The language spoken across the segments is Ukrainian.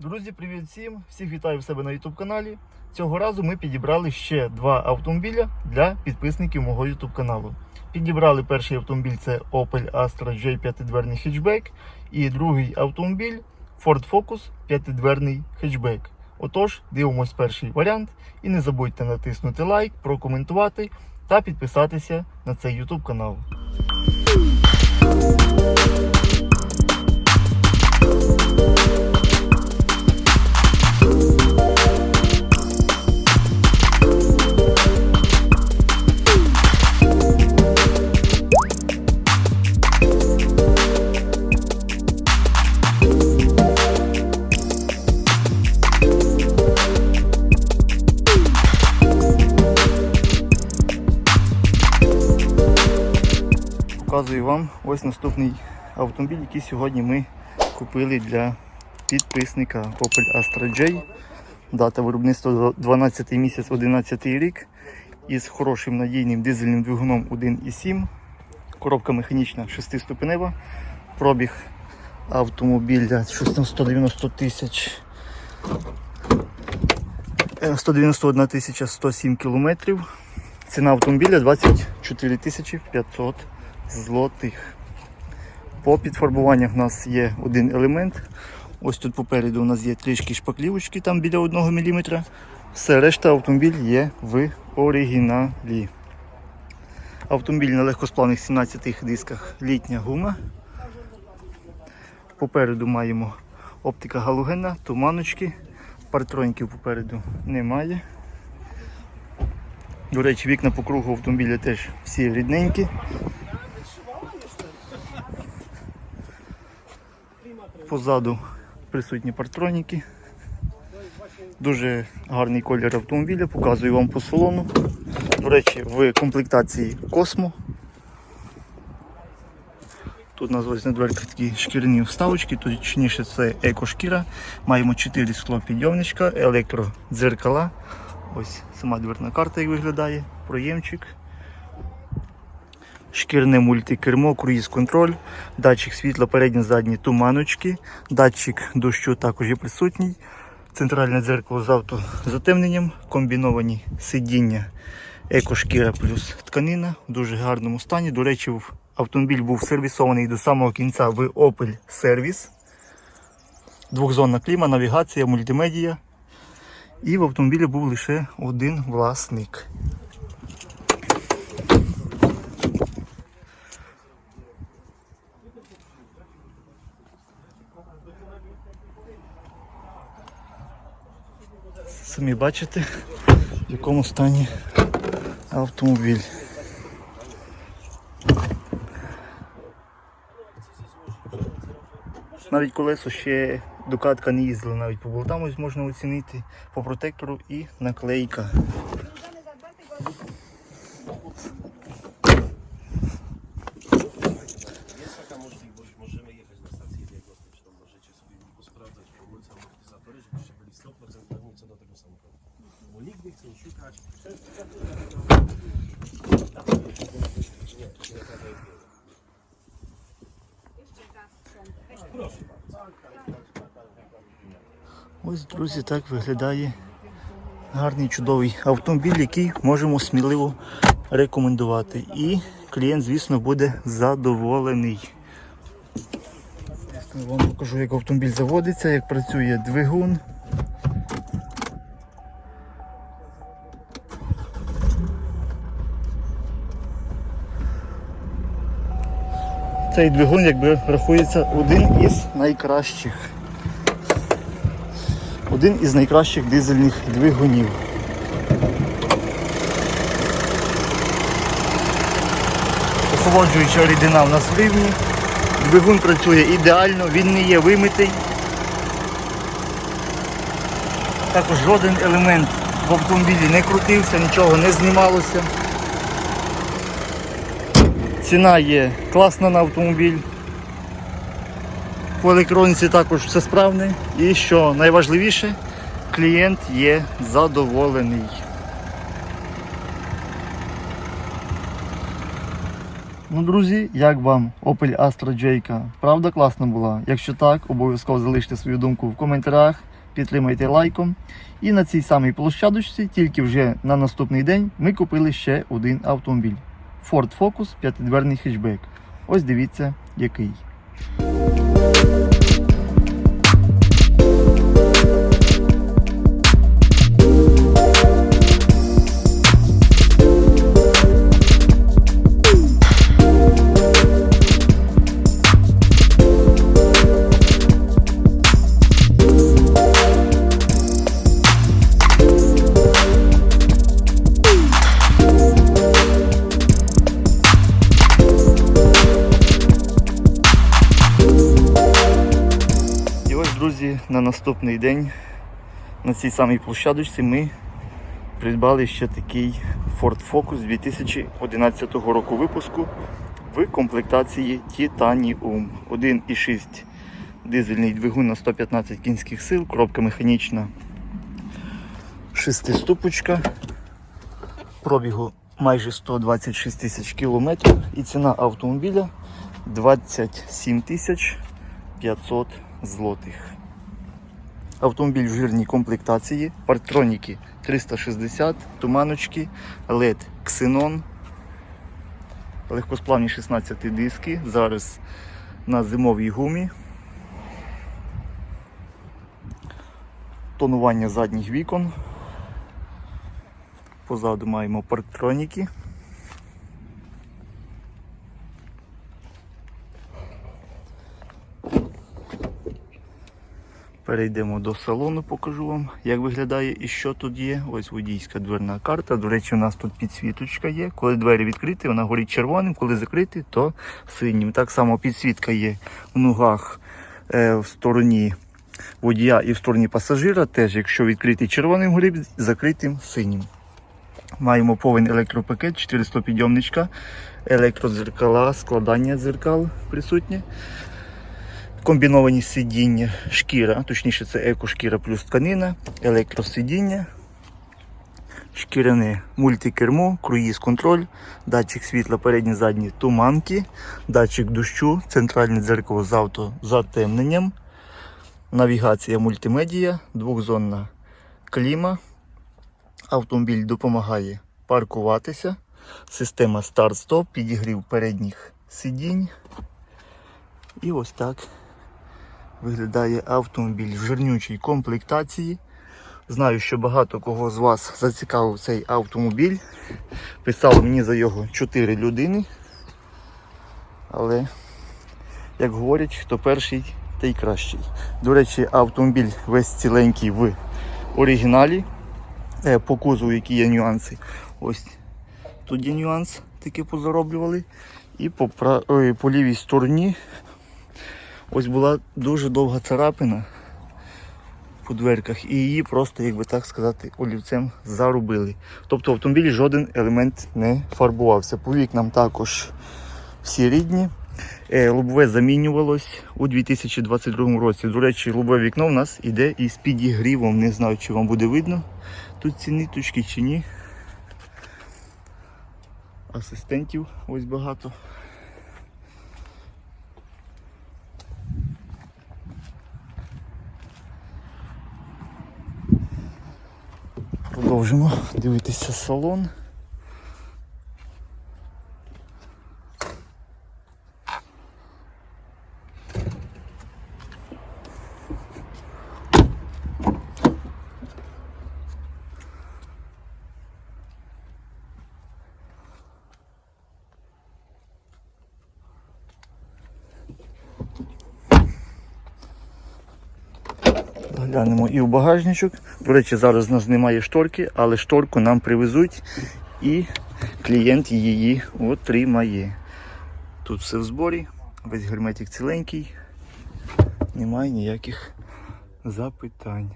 Друзі, привіт всім! Всіх вітаю в себе на YouTube каналі. Цього разу ми підібрали ще два автомобіля для підписників мого YouTube каналу. Підібрали перший автомобіль це Opel Astra J 5-дверний хетчбек. І другий автомобіль Ford Focus 5-дверний хетчбек. Отож, дивимось перший варіант. І не забудьте натиснути лайк, прокоментувати та підписатися на цей YouTube канал. Ось наступний автомобіль, який сьогодні ми купили для підписника Opel Astra J. Дата виробництва 12 місяць 11 рік. Із хорошим надійним дизельним двигуном 1,7. Коробка механічна 6-ступенева. Пробіг автомобіля щось там 190 тисяч. Е, 191 тисяча 107 кілометрів. Ціна автомобіля 24 тисячі 500 злотих. По підфарбуваннях в нас є один елемент. Ось тут попереду у нас є трішки шпаклівочки там біля 1 мм. Все, решта автомобіль є в оригіналі. Автомобіль на легкосплавних 17 дисках літня гума. Попереду маємо оптика галогенна, туманочки. Партроньків попереду немає. До речі, вікна по кругу автомобіля теж всі рідненькі. Позаду присутні партроніки. Дуже гарний колір автомобіля, показую вам по салону. До речі, в комплектації Космо. Тут у нас ось на дверках такі шкіряні вставочки, точніше це екошкіра. Маємо 4 склопідйомничка, електродзеркала. Ось сама дверна карта як виглядає, проємчик. Шкірне мультикермо, круїз-контроль, датчик світла, передні задні туманочки, датчик дощу також є присутній, центральне дзеркало з автозатемненням, комбіновані сидіння, екошкіра плюс тканина в дуже гарному стані. До речі, автомобіль був сервісований до самого кінця в Opel Service. Двохзонна кліма, навігація, мультимедія. І в автомобілі був лише один власник. Самі бачите, в якому стані автомобіль. Навіть колесо ще докатка не їздила, навіть по болтам ось можна оцінити, по протектору і наклейка. Ось, друзі, так виглядає гарний чудовий автомобіль, який можемо сміливо рекомендувати. І клієнт, звісно, буде задоволений. Вам покажу, як автомобіль заводиться, як працює двигун. Цей двигун якби рахується один із найкращих. Один із найкращих дизельних двигунів. Охолоджуюча рідина в нас в рівні. Двигун працює ідеально, він не є вимитий. Також жоден елемент в автомобілі не крутився, нічого не знімалося. Ціна є класна на автомобіль. По електроніці також все справне. І що найважливіше, клієнт є задоволений. Ну, друзі, як вам Opel Astra J? Правда класна була? Якщо так, обов'язково залиште свою думку в коментарях, підтримайте лайком. І на цій самій площадочці, тільки вже на наступний день, ми купили ще один автомобіль. Ford Focus п'ятидверний хетчбек. Ось дивіться, який. На наступний день на цій самій площадочці ми придбали ще такий Ford Focus 2011 року випуску в комплектації Titanium. 1,6 дизельний двигун на 115 кінських сил, коробка механічна шестиступочка. Пробігу майже 126 тисяч кілометрів і ціна автомобіля 27 тисяч 500 злотих. Автомобіль в жирній комплектації, партроніки 360, туманочки, LED Xenon, легкосплавні 16 диски, зараз на зимовій гумі. Тонування задніх вікон. Позаду маємо парктроніки. Перейдемо до салону, покажу вам, як виглядає і що тут є. Ось водійська дверна карта. До речі, у нас тут підсвіточка є. Коли двері відкриті, вона горить червоним, коли закриті, то синім. Так само підсвітка є в ногах е, в стороні водія і в стороні пасажира. Теж, якщо відкритий червоним горить, закритим синім. Маємо повний електропакет, 400 підйомничка, електродзеркала, складання дзеркал присутнє комбіновані сидіння, шкіра, точніше це екошкіра плюс тканина, електросидіння, шкіряне мультикермо, круїз контроль, датчик світла передні задні туманки, датчик дощу, центральне дзеркало з автозатемненням, навігація мультимедія, двохзонна кліма. Автомобіль допомагає паркуватися, система старт-стоп, підігрів передніх сидінь. І ось так виглядає автомобіль в жирнючій комплектації. Знаю, що багато кого з вас зацікавив цей автомобіль. Писали мені за його 4 людини. Але, як говорять, хто перший, той кращий. До речі, автомобіль весь ціленький в оригіналі. Е, По кузову, які є нюанси. Ось тут є нюанс, таки позароблювали. І по, по лівій стороні Ось була дуже довга царапина по дверках, і її просто, як би так сказати, олівцем зарубили. Тобто в автомобілі жоден елемент не фарбувався. По вікнам також всі рідні. Е, Лобове замінювалось у 2022 році. До речі, лобове вікно в нас іде із підігрівом. Не знаю, чи вам буде видно тут ці ниточки чи ні. Асистентів ось багато. Продовжимо дивитися салон. Глянемо і в багажничок. До речі, зараз у нас немає шторки, але шторку нам привезуть і клієнт її отримає. Тут все в зборі, весь герметик ціленький, немає ніяких запитань.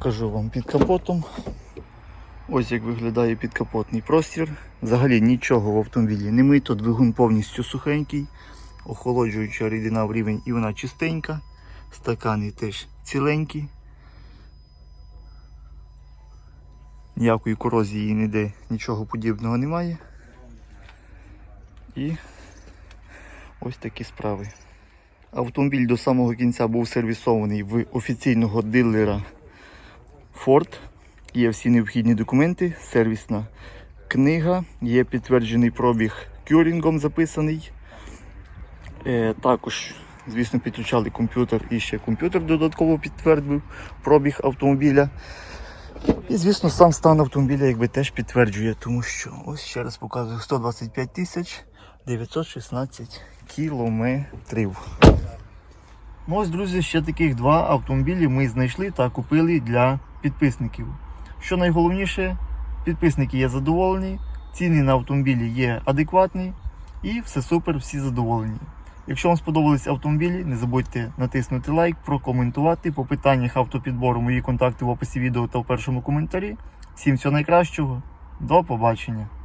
Покажу вам під капотом. Ось як виглядає підкапотний простір. Взагалі нічого в автомобілі не мито, двигун повністю сухенький. охолоджуюча рідина в рівень і вона чистенька. Стакани теж ціленькі. Ніякої корозії ніде нічого подібного немає. І ось такі справи. Автомобіль до самого кінця був сервісований в офіційного дилера Ford. Є всі необхідні документи, сервісна книга, є підтверджений пробіг кюрінгом записаний. Е, також, звісно, підключали комп'ютер і ще комп'ютер додатково підтвердив пробіг автомобіля. І, звісно, сам стан автомобіля якби теж підтверджує, тому що ось ще раз показую 125 тисяч 916 кілометрів. Ну ось, друзі, ще таких два автомобілі ми знайшли та купили для підписників. Що найголовніше, підписники є задоволені, ціни на автомобілі є адекватні і все супер, всі задоволені. Якщо вам сподобались автомобілі, не забудьте натиснути лайк, прокоментувати. По питаннях автопідбору мої контакти в описі відео та в першому коментарі. Всім всього найкращого, до побачення!